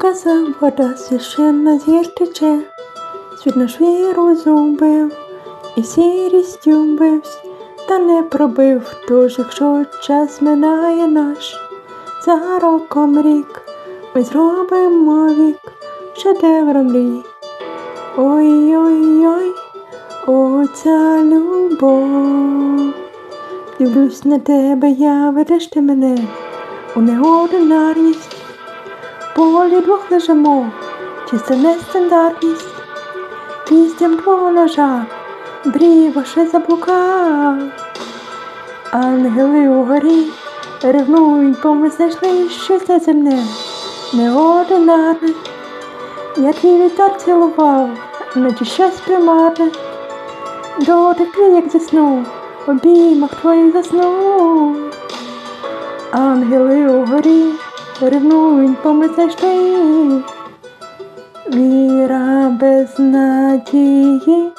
Сказав, вода священна з гір тече, світ наш віру зубив, і сірістю бивсь, та не пробив. Тож, якщо час минає наш, за роком рік, ми зробимо вік шедевром мрій. Ой-ой-ой, о, ця любов. Дивлюсь на тебе, я ведеш ти мене у неординарність. Полі двох лежимо, чиста нестандартність, Пістям твого ножа, брій ваше заблукав. Ангели угорі ревнують, бо ми знайшли щось неземне, неординарне. Я твій вітер цілував, наче щось примарне. Дотики, як заснув, обіймах твоїх заснув. Ангели угорі ревнують, бо ми. Віра без надії,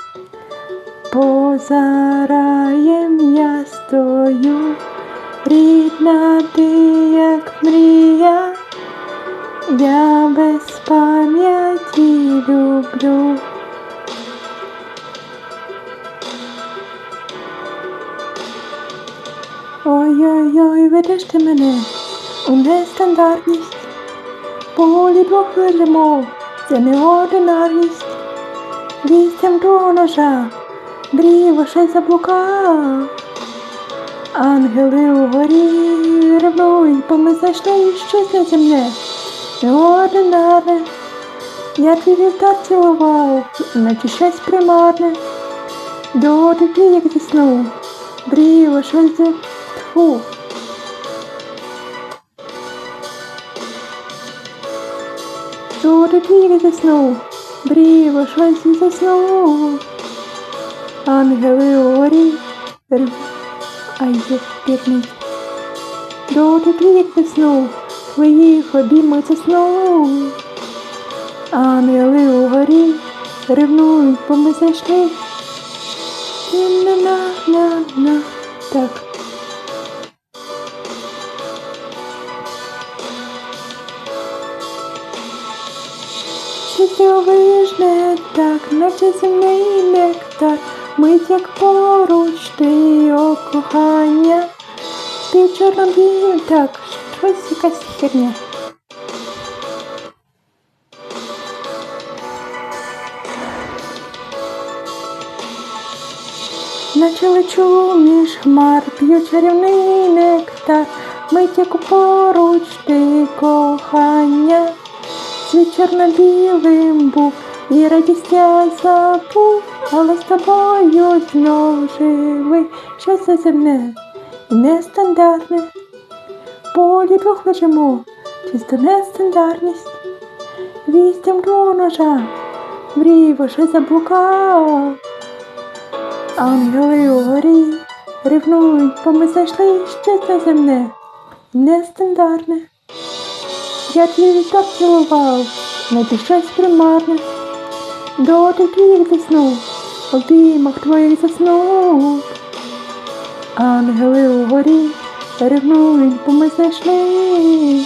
поза раєм я стою, рідна ти, як мрія, я без пам'яті люблю. Ой-ой-ой, ведеш ти мене нестандартність, полі двох лежимо, це неординарність, вістям до ножа, брій ваше заблукав. Ангели угорі ревнують, бо ми знайшли щось на земле, неординарне. Я твій вівтар цілував, наче щось примарне. Дотики, як заснув, брій ваше за... Фу. Як заснув, брій ваше заснув. Ангели рев... Ай, я бідний. Дотики, як заснув, твоїх обіймах заснув. Ангели угорі ревнують, бо ми знайшли. На-на-на-на. Так. Не так, наче земний нектар, мить як поруч ти о кохання. Ти чорнобіль, так, щось якась херня. Наче лечу між хмар, п'ю чарівний нектар, мить як поруч ти кохання. Чорно-білим був, і радість я забув, але з тобою знов живий, щастя земне і нестандартне. Полі двох лежимо, чисто нестандартність. Вістям до ножа, мрій ваше заблукав. Ангели угорі ревнують, бо ми знайшли щось на земне, нестандартне. Я твій вітер цілував, не дишась примарних, дотиків заснув, обіймах твоїх заснув. Ангели угорі ревнують, бо ми знайшли